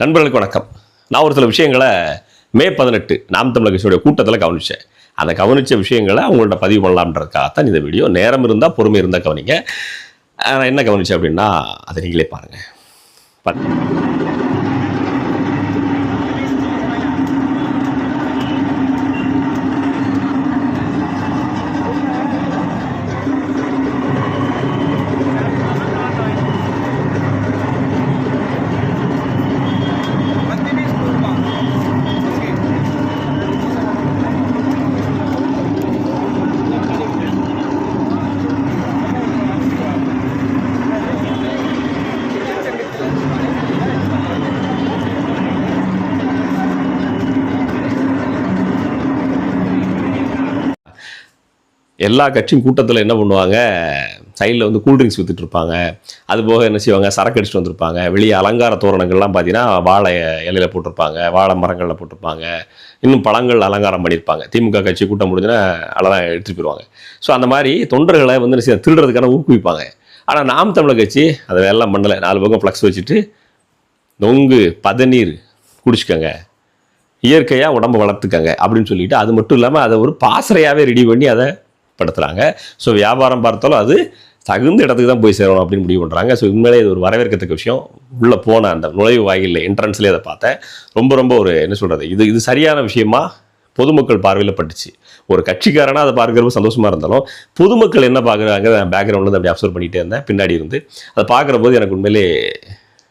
நண்பர்களுக்கு வணக்கம். நான் ஒரு சில விஷயங்களை மே பதினெட்டு நாம் தமிழக கட்சியுடைய கூட்டத்தில் கவனித்தேன் அதை கவனித்த விஷயங்களை அவங்கள்ட்ட பதிவு பண்ணலாம்ன்றதுக்காகத்தான் இந்த வீடியோ. நேரம் இருந்தால் பொறுமை இருந்தால் கவனிங்க. நான் என்ன கவனித்தேன் அப்படின்னா அதை நீங்களே பாருங்கள் எல்லா கட்சியும் கூட்டத்தில் என்ன பண்ணுவாங்க? சைடில் வந்து கூல்ட்ரிங்க்ஸ் வித்துட்டு இருப்பாங்க. அது போக என்ன செய்வாங்க? சரக்கு அடிச்சுட்டு வந்திருப்பாங்க. வெளியே அலங்கார தோரணங்கள்லாம் பார்த்தீங்கன்னா வாழை இலையில போட்டிருப்பாங்க. வாழை மரங்களில் போட்டிருப்பாங்க. இன்னும் பழங்கள் அலங்காரம் பண்ணியிருப்பாங்க. திமுக கட்சி கூட்டம் முடிஞ்சுன்னா அதெல்லாம் எடுத்துகிட்டு போயிடுவாங்க. ஸோ அந்த மாதிரி தொண்டர்களை வந்து என்ன செய்ய திருடுறதுக்கான ஊக்குவிப்பாங்க. ஆனால் நாம் தமிழர் கட்சி அதை எல்லாம் பண்ணலை. நாலு பக்கம் ஃப்ளக்ஸ் வச்சுட்டு நொங்கு பதநீர் குடிச்சுக்கோங்க. இயற்கையாக உடம்ப வளர்த்துக்கங்க. அப்படின்னு சொல்லிட்டு அது மட்டும் இல்லாமல் அதை ஒரு பாசறையாகவே ரெடி பண்ணி அதை படுத்துகிறாங்க ஸோ வியாபாரம் பார்த்தாலும் அது தகுந்த இடத்துக்கு தான் போய் சேரணும் அப்படின்னு முடிவு பண்ணுறாங்க ஸோ உண்மையிலே இது ஒரு வரவேற்கத்தக்க விஷயம். உள்ளே போன அந்த நுழைவு வாயிலில் என்ட்ரன்ஸ்லேயே அதை பார்த்தேன். ரொம்ப ரொம்ப ஒரு என்ன சொல்கிறது இது இது சரியான விஷயமா பொதுமக்கள் பார்வையில் பட்டுச்சு. ஒரு கட்சிக்காரனாக அதை பார்க்குறப்ப சந்தோஷமாக இருந்தாலும் பொதுமக்கள் என்ன பார்க்குறாங்க நான் பேக்ரவுண்ட்லேருந்து அப்படி அப்சர்வ் பண்ணிகிட்டே இருந்தேன். பின்னாடி இருந்து அதை பார்க்குற போது எனக்கு உண்மையிலே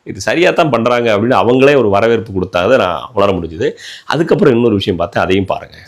இது சரியாக தான் பண்ணுறாங்க அப்படின்னு அவங்களே ஒரு வரவேற்பு கொடுத்தாங்க. நான் உணர முடிஞ்சுது. அதுக்கப்புறம் இன்னொரு விஷயம் பார்த்தேன். அதையும் பாருங்கள்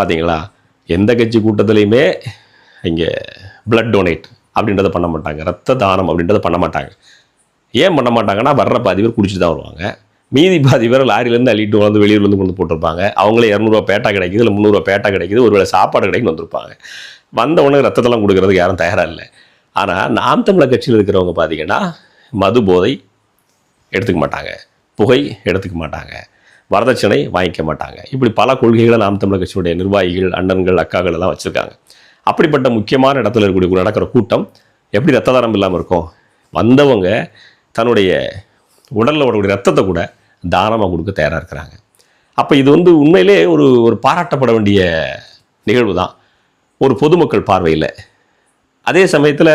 பார்த்தீங்களா எந்த கட்சி கூட்டத்துலையுமே இங்கே பிளட் டொனேட் அப்படின்றத பண்ண மாட்டாங்க. ரத்த தானம் அப்படின்றத பண்ண மாட்டாங்க. ஏன் பண்ண மாட்டாங்கன்னா வர்ற பாதி பேர் குடிச்சிட்டு தான் வருவாங்க. மீதி பாதி பேர் லாரிலேருந்து அள்ளிட்டு வந்து வெளியூர்லேருந்து கொண்டு போட்டிருப்பாங்க. அவங்களே இரநூறுவா பேட்டா கிடைக்குது இல்லை முந்நூறுவா பேட்டா கிடைக்குது ஒருவேளை சாப்பாடு கிடைக்குன்னு வந்திருப்பாங்க. வந்த உடனே ரத்தத்தெல்லாம் கொடுக்குறதுக்கு யாரும் தயாராக இல்லை ஆனால் நாம் தமிழர் கட்சியில் இருக்கிறவங்க பார்த்தீங்கன்னா மது போதை எடுத்துக்க மாட்டாங்க. புகை எடுத்துக்க மாட்டாங்க. வரதட்சணை வாங்கிக்க மாட்டாங்க. இப்படி பல கொள்கைகளை நாம் தமிழர் கட்சியுடைய நிர்வாகிகள் அண்ணன்கள் அக்காக்கள் எல்லாம் வச்சுருக்காங்க. அப்படிப்பட்ட முக்கியமான இடத்துல இருக்கக்கூடிய நடக்கிற கூட்டம் எப்படி ரத்த தானம் இல்லாமல் இருக்கும்? வந்தவங்க தன்னுடைய உடலில் உடக்கூடிய ரத்தத்தை கூட தானமாக கொடுக்க தயாராக இருக்கிறாங்க. அப்போ இது வந்து உண்மையிலே ஒரு ஒரு பாராட்டப்பட வேண்டிய நிகழ்வு தான். ஒரு பொதுமக்கள் பார்வையில். அதே சமயத்தில்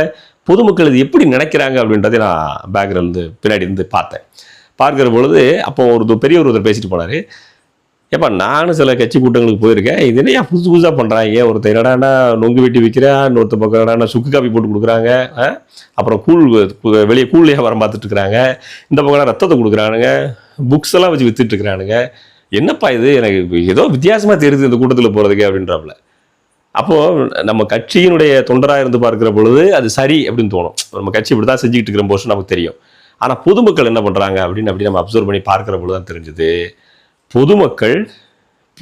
பொதுமக்கள் இது எப்படி நினைக்கிறாங்க அப்படின்றதை நான் பேக்ரவுண்ட் பின்னாடி இருந்து பார்த்தேன். பார்க்குற பொழுது அப்போ ஒரு பெரியவர் ஒருத்தர் பேசிட்டு போனார். ஏப்பா நானும் சில கட்சி கூட்டங்களுக்கு போயிருக்கேன். இது என்ன ஏன் புதுசு புதுசாக பண்ணுறாங்க ஒருத்தர் என்னடானா நொங்கு வெட்டி விற்கிறான் இன்னொருத்த பக்கம் என்னடானா சுக்கு காப்பி போட்டு கொடுக்குறாங்க அப்புறம் கூழ் வெளியே கூழ் வியாபாரம் பார்த்துட்டு இருக்கிறாங்க. இந்த பக்கம் ரத்தத்தை கொடுக்குறானுங்க. புக்ஸ் எல்லாம் வச்சு வித்துட்டு இருக்கிறானுங்க. என்னப்பா இது? எனக்கு ஏதோ வித்தியாசமாக தெரியுது இந்த கூட்டத்தில் போகிறதுக்கு அப்படின்றாப்புல அப்போது நம்ம கட்சியினுடைய தொண்டராக இருந்து பார்க்குற பொழுது அது சரி அப்படின்னு தோணும். நம்ம கட்சி இப்படி தான் செஞ்சுக்கிட்டு இருக்கிற போது நமக்கு தெரியும். ஆனால் பொதுமக்கள் என்ன பண்ணுறாங்க அப்படின்னு அப்படி நம்ம அப்சர்வ் பண்ணி பார்க்குற பொழுது தான் தெரிஞ்சுது. பொதுமக்கள்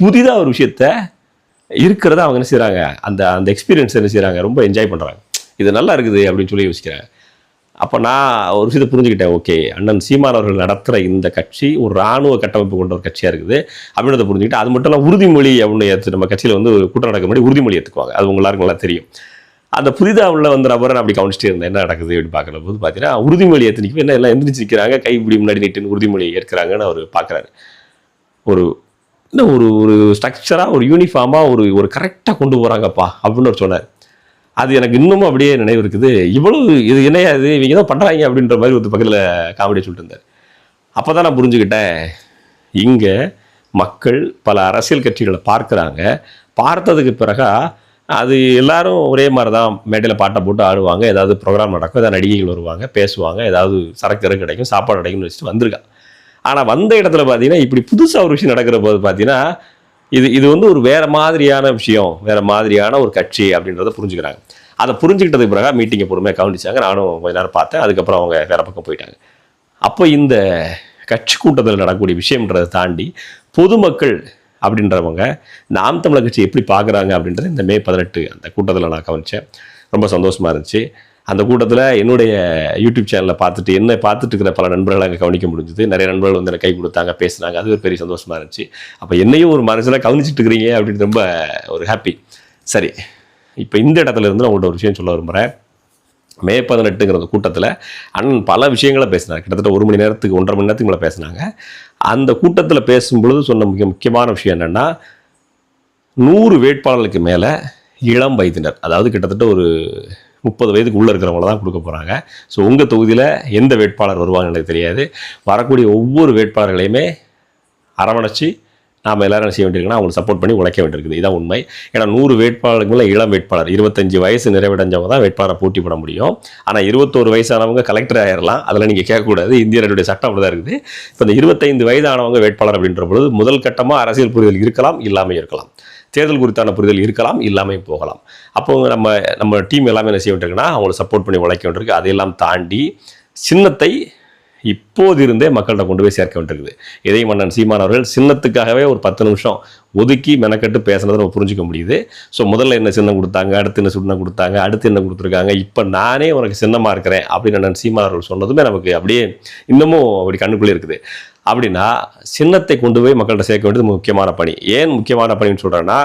புதிதாக ஒரு விஷயத்த இருக்கிறத அவங்க என்ன செய்கிறாங்க அந்த அந்த எக்ஸ்பீரியன்ஸ் என்ன செய்கிறாங்க ரொம்ப என்ஜாய் பண்ணுறாங்க இது நல்லா இருக்குது அப்படின்னு சொல்லி யோசிக்கிறாங்க. அப்போ நான் ஒரு விஷயத்தை புரிஞ்சுக்கிட்டேன். ஓகே அண்ணன் சீமான் அவர்கள் நடத்துகிற இந்த கட்சி ஒரு இராணுவ கட்டமைப்பு கொண்ட ஒரு கட்சியாக இருக்குது. அப்படின்றத புரிஞ்சுக்கிட்டு அது மட்டும் இல்லாமல் உறுதிமொழி அப்படின்னு ஏற்று நம்ம கட்சியில் வந்து ஒரு கூட்டம் நடக்க முன்னாடி உறுதிமொழி ஏற்றுக்குவாங்க அது உங்க நல்லா தெரியும். அந்த புதிதாக உள்ள வந்த நபரை அப்படி கவனிச்சிட்டே இருந்தேன். என்ன நடக்குது அப்படி பார்க்குற போது பார்த்தீங்கன்னா உறுதிமொழி எத்தனைக்கு என்ன எல்லாம் எந்திரிச்சு நிற்கிறாங்க கை இப்படி முன்னாடி நீட்டுன்னு உறுதிமொழி ஏற்கிறாங்கன்னு அவர் பார்க்குறாரு. ஒரு என்ன ஒரு ஒரு ஸ்ட்ரக்சராக ஒரு யூனிஃபார்மாக ஒரு ஒரு கரெக்டாக கொண்டு போகிறாங்கப்பா அப்படின்னு அவர் சொன்னார். அது எனக்கு இன்னமும் அப்படியே நினைவு இருக்குது. இவ்வளவு இது என்னையா இது இவங்க தான் பண்ணுறாங்க அப்படின்ற மாதிரி ஒரு பக்கத்தில் காமெடி சொல்லிட்டு இருந்தார். அப்போ தான் நான் புரிஞ்சுக்கிட்டேன். இங்கே மக்கள் பல அரசியல் கட்சிகளை பார்க்குறாங்க. பார்த்ததுக்கு பிறகா அது எல்லாரும் ஒரே மாதிரி தான் மேடையில் பாட்டை போட்டு ஆடுவாங்க. ஏதாவது ப்ரோக்ராம் நடக்கும் ஏதாவது நடிகைகள் வருவாங்க பேசுவாங்க ஏதாவது சரக்கு இறக்கு கிடைக்கும் சாப்பாடு கிடைக்கும்னு வச்சுட்டு வந்திருக்கான் ஆனால் வந்த இடத்துல பார்த்தீங்கன்னா இப்படி புதுசாக ஒரு விஷயம் நடக்கிற போது பார்த்தீங்கன்னா இது இது வந்து ஒரு வேறு மாதிரியான விஷயம் வேறு மாதிரியான ஒரு கட்சி அப்படின்றத புரிஞ்சுக்கிறாங்க. அதை புரிஞ்சுக்கிட்டதுக்கு பிறகு மீட்டிங்கை பொறுமையாக கவனிச்சாங்க. நானும் கொஞ்ச நேரம் பார்த்தேன். அதுக்கப்புறம் அவங்க வேற பக்கம் போயிட்டாங்க. அப்போ இந்த கட்சி கூட்டத்தில் நடக்கக்கூடிய விஷயம்ன்றதை தாண்டி பொதுமக்கள் அப்படின்றவங்க நாம் தமிழர் கட்சி எப்படி பார்க்குறாங்க? அப்படின்றது இந்த மே பதினெட்டு அந்த கூட்டத்தில் நான் கவனித்தேன் ரொம்ப சந்தோஷமாக இருந்துச்சு. அந்த கூட்டத்தில் என்னுடைய யூடியூப் சேனலில் பார்த்துட்டு என்ன பார்த்துட்டு இருக்கிற பல நண்பர்களை அங்கே கவனிக்க முடிஞ்சுது. நிறைய நண்பர்கள் வந்து எனக்கு கை கொடுத்தாங்க பேசுனாங்க. அது ஒரு பெரிய சந்தோஷமாக இருந்துச்சு. அப்போ என்னையும் ஒரு மனசில் கவனிச்சிட்டு இருக்கிறீங்க அப்படின்னு ரொம்ப ஒரு ஹாப்பி சரி இப்போ இந்த இடத்துல இருந்து நான் உங்கள்கிட்ட ஒரு விஷயம் சொல்ல விரும்புகிறேன் மே பதினெட்டுங்கிற கூட்டத்தில் அண்ணன் பல விஷயங்களை பேசினார். கிட்டத்தட்ட ஒரு மணி நேரத்துக்கு ஒன்றரை மணி நேரத்துக்கு மேலே பேசினாங்க. அந்த கூட்டத்தில் பேசும்பொழுது சொன்ன மிக முக்கியமான விஷயம் என்னென்னா நூறு வேட்பாளர்களுக்கு மேலே இளம் வயதினர் அதாவது கிட்டத்தட்ட ஒரு முப்பது வயதுக்கு உள்ளே இருக்கிறவங்கள தான் கொடுக்க போகிறாங்க ஸோ உங்கள் தொகுதியில் எந்த வேட்பாளர் வருவாங்கன்னு எனக்கு தெரியாது. வரக்கூடிய ஒவ்வொரு வேட்பாளர்களையுமே அரவணைச்சு நாம் எல்லாரும் செய்ய வேண்டியிருக்குன்னா அவங்களுக்கு சப்போர்ட் பண்ணி உழைக்க வேண்டியிருக்குது. இதான் உண்மை. ஏன்னா நூறு வேட்பாளர்களுக்குள்ள இளம் வேட்பாளர் இருபத்தஞ்சு வயசு நிறைவடைஞ்சவங்க தான் வேட்பாளரை போட்டி போட முடியும். ஆனால் இருபத்தோரு வயசானவங்க கலெக்டர் ஆயிடலாம் அதெல்லாம் நீங்கள் கேட்கக்கூடாது. இந்தியனுடைய சட்டம் அப்படி தான் இருக்குது. இப்போ இந்த இருபத்தைந்து வயதானவங்க வேட்பாளர் அப்படின்ற பொழுது முதல் கட்டமாக அரசியல் புரிதல் இருக்கலாம் இல்லாமல் இருக்கலாம். தேர்தல் குறித்தான புரிதல் இருக்கலாம் இல்லாமல் போகலாம். அப்போ நம்ம நம்ம டீம் எல்லாமே என்ன செய்ய வேண்டியிருக்குன்னா அவங்களை சப்போர்ட் பண்ணி உழைக்க வேண்டியிருக்கு. அதையெல்லாம் தாண்டி சின்னத்தை இப்போதிருந்தே மக்கள்கிட்ட கொண்டு போய் சேர்க்க வேண்டியிருக்குது. இதை மன்னன் சீமான் அவர்கள் சின்னத்துக்காகவே ஒரு பத்து நிமிஷம் ஒதுக்கி மெனக்கட்டு பேசுனதை நம்ம புரிஞ்சுக்க முடியுது. ஸோ முதல்ல என்ன சின்னம் கொடுத்தாங்க அடுத்து என்ன சின்னம் கொடுத்தாங்க அடுத்து என்ன கொடுத்துருக்காங்க இப்போ நானே உனக்கு சின்னமாக இருக்கிறேன் அப்படின்னு அண்ணன் சீமான் அவர்கள் சொன்னதுமே நமக்கு அப்படியே இன்னமும் அப்படி கண்ணுக்குள்ளே இருக்குது. அப்படின்னா சின்னத்தை கொண்டு போய் மக்கள்கிட்ட சேர்க்க வேண்டியது முக்கியமான பணி. ஏன் முக்கியமான பணின்னு சொல்கிறேன்னா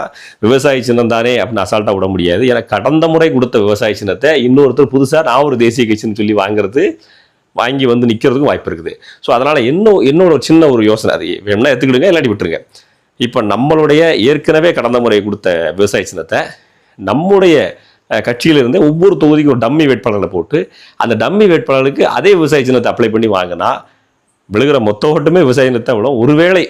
விவசாய சின்னம் தானே அப்படின்னு அசால்ட்டாக விட முடியாது. ஏன்னா கடந்த முறை கொடுத்த விவசாய சின்னத்தை இன்னொருத்தர் புதுசாக நான் ஒரு தேசிய கட்சின்னு சொல்லி வாங்குறது வாங்கி வந்து நிற்கிறதுக்கும் வாய்ப்பு இருக்குது. ஸோ அதனால் இன்னும் என்னோட சின்ன ஒரு யோசனை அது வேணும்னா எடுத்துக்கிடுங்க இல்லாட்டி விட்டுருங்க. இப்போ நம்மளுடைய ஏற்கனவே கடந்த முறை கொடுத்த விவசாய சின்னத்தை நம்முடைய கட்சியிலிருந்தே ஒவ்வொரு தொகுதிக்கும் ஒரு டம்மி வேட்பாளர்களை போட்டு அந்த டம்மி வேட்பாளருக்கு அதே விவசாய சின்னத்தை அப்ளை பண்ணி வாங்கினா விழுகிற மொத்த ஓட்டுமே விவசாய சின்னத்தை விடும் ஒருவேளை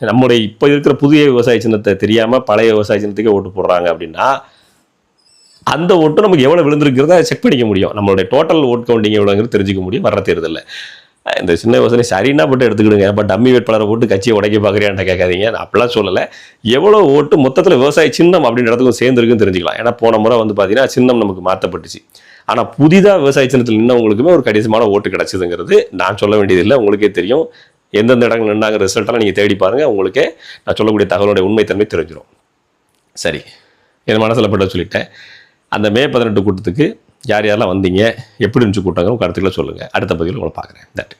நம்முடைய இப்போ இருக்கிற புதிய விவசாய சின்னத்தை தெரியாமல் பழைய விவசாய சின்னத்துக்கே ஓட்டு போடுறாங்க அப்படின்னா அந்த ஓட்டு நமக்கு எவ்வளோ விழுந்திருக்கிறத செக் பண்ணிக்க முடியும். நம்மளுடைய டோட்டல் ஓட் கவுண்டிங் எவ்வளோங்கிறது தெரிஞ்சுக்க முடியும் வர தேர்தலில். இந்த சின்ன யோசனை சரின்னா போட்டு எடுத்துக்கிடுங்க. பட் டம்மி வேட்பாளரை போட்டு கட்சியை உடைக்க பார்க்குறியான்ட்ட கேட்காதீங்க. நான் அப்படிலாம் சொல்லலை. எவ்வளோ ஓட்டு மொத்தத்தில் விவசாய சின்னம் அப்படின்ற இடத்துக்கும் சேர்ந்துருக்குன்னு தெரிஞ்சுக்கலாம். ஏன்னா போன முறை வந்து பார்த்தீங்கன்னா சின்னம் நமக்கு மாற்றப்பட்டுச்சு ஆனால் புதிதாக விவசாய சின்னத்தில் நின்னவங்களுக்குமே ஒரு கணிசமான ஓட்டு கிடச்சிதுங்கிறது நான் சொல்ல வேண்டியதில்லை. உங்களுக்கே தெரியும். எந்தெந்த இடங்கள் நின்னாங்க ரிசல்ட்டெல்லாம் நீங்கள் தேடி பாருங்கள் உங்களுக்கே நான் சொல்லக்கூடிய தகவலுடைய உண்மைத்தன்மை தெரிஞ்சிடும் சரி. என் மனசில் பட்ட சொல்லிட்டேன் அந்த மே பதினெட்டு கூட்டத்துக்கு யார் யாரெல்லாம் வந்தீங்க எப்படி இருந்துச்சு கூட்டங்களும் கருத்துக்களை சொல்லுங்கள் அடுத்த பதிவில் உங்களை பார்க்குறேன். நன்றி.